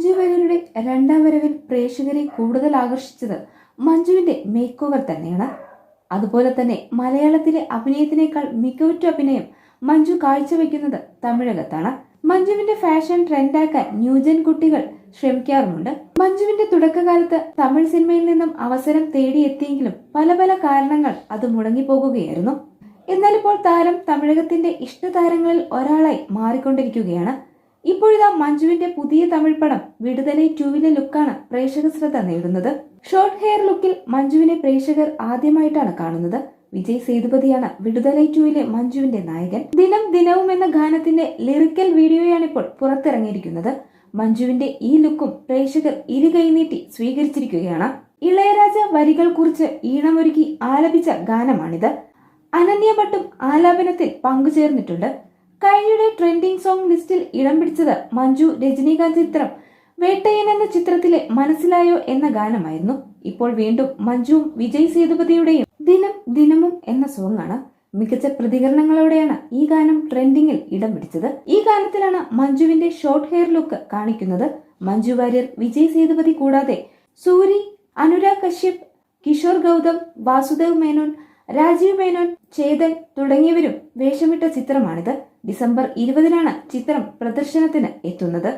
മഞ്ജു വാര്യരുടെ രണ്ടാം വരവിൽ പ്രേക്ഷകരെ കൂടുതൽ ആകർഷിച്ചത് മഞ്ജുവിന്റെ മേക്ക് ഓവർ തന്നെയാണ്. അതുപോലെ തന്നെ മലയാളത്തിലെ അഭിനയത്തിനേക്കാൾ മികവുറ്റ അഭിനയം മഞ്ജു കാഴ്ചവെക്കുന്നത് തമിഴകത്താണ്. മഞ്ജുവിന്റെ ഫാഷൻ ട്രെൻഡാക്കാൻ ന്യൂജൻ കുട്ടികൾ ശ്രമിക്കാറുമുണ്ട്. മഞ്ജുവിന്റെ തുടക്കകാലത്ത് തമിഴ് സിനിമയിൽ നിന്നും അവസരം തേടിയെത്തിയെങ്കിലും പല പല കാരണങ്ങൾ അത് മുടങ്ങിപ്പോകുകയായിരുന്നു. എന്നാൽ ഇപ്പോൾ താരം തമിഴകത്തിന്റെ ഇഷ്ടതാരങ്ങളിൽ ഒരാളായി മാറിക്കൊണ്ടിരിക്കുകയാണ്. ഇപ്പോഴിതാ മഞ്ജുവിന്റെ പുതിയ തമിഴ് പടം വിടുതലൈ ടൂവിലെ ലുക്കാണ് പ്രേക്ഷക ശ്രദ്ധ നേടുന്നത്. ഷോർട്ട് ഹെയർ ലുക്കിൽ മഞ്ജുവിനെ പ്രേക്ഷകർ ആദ്യമായിട്ടാണ് കാണുന്നത്. വിജയ് സേതുപതിയാണ് വിടുതലൈ ടൂവിലെ മഞ്ജുവിന്റെ നായകൻ. ദിനം ദിനവും എന്ന ഗാനത്തിന്റെ ലിറിക്കൽ വീഡിയോയാണ് ഇപ്പോൾ പുറത്തിറങ്ങിയിരിക്കുന്നത്. മഞ്ജുവിന്റെ ഈ ലുക്കും പ്രേക്ഷകർ ഇരുകൈ സ്വീകരിച്ചിരിക്കുകയാണ്. ഇളയരാജ വരികൾ കുറിച്ച് ഈണമൊരുക്കി ആലപിച്ച ഗാനമാണിത്. അനന്യ ഭട്ടും ആലാപനത്തിൽ പങ്കുചേർന്നിട്ടുണ്ട്. കഴിഞ്ഞയുടെ ട്രെൻഡിംഗ് സോങ് ലിസ്റ്റിൽ ഇടം പിടിച്ചത് മഞ്ജു രജനീകാന്ത് ചിത്രം. വേട്ടയൻ എന്ന ചിത്രത്തിലെ മനസ്സിലായോ എന്ന ഗാനമായിരുന്നു. ഇപ്പോൾ വീണ്ടും മഞ്ജുവും വിജയ് സേതുപതിയുടെയും ദിനം ദിനമും എന്ന സോങ്ങാണ് മികച്ച പ്രതികരണങ്ങളോടെയാണ് ഈ ഗാനം ട്രെൻഡിങ്ങിൽ ഇടം പിടിച്ചത്. ഈ ഗാനത്തിലാണ് മഞ്ജുവിന്റെ ഷോർട്ട് ഹെയർ ലുക്ക് കാണിക്കുന്നത്. മഞ്ജു വാര്യർ വിജയ് സേതുപതി കൂടാതെ സൂരി അനുരാഗ് കശ്യപ് കിഷോർ ഗൗതം വാസുദേവ് മേനോൻ രാജീവ് മേനോൻ ചേതൻ തുടങ്ങിയവരും വേഷമിട്ട ചിത്രമാണിത്. ഡിസംബർ ഇരുപതിനാണ് ചിത്രം പ്രദർശനത്തിന് എത്തുന്നത്.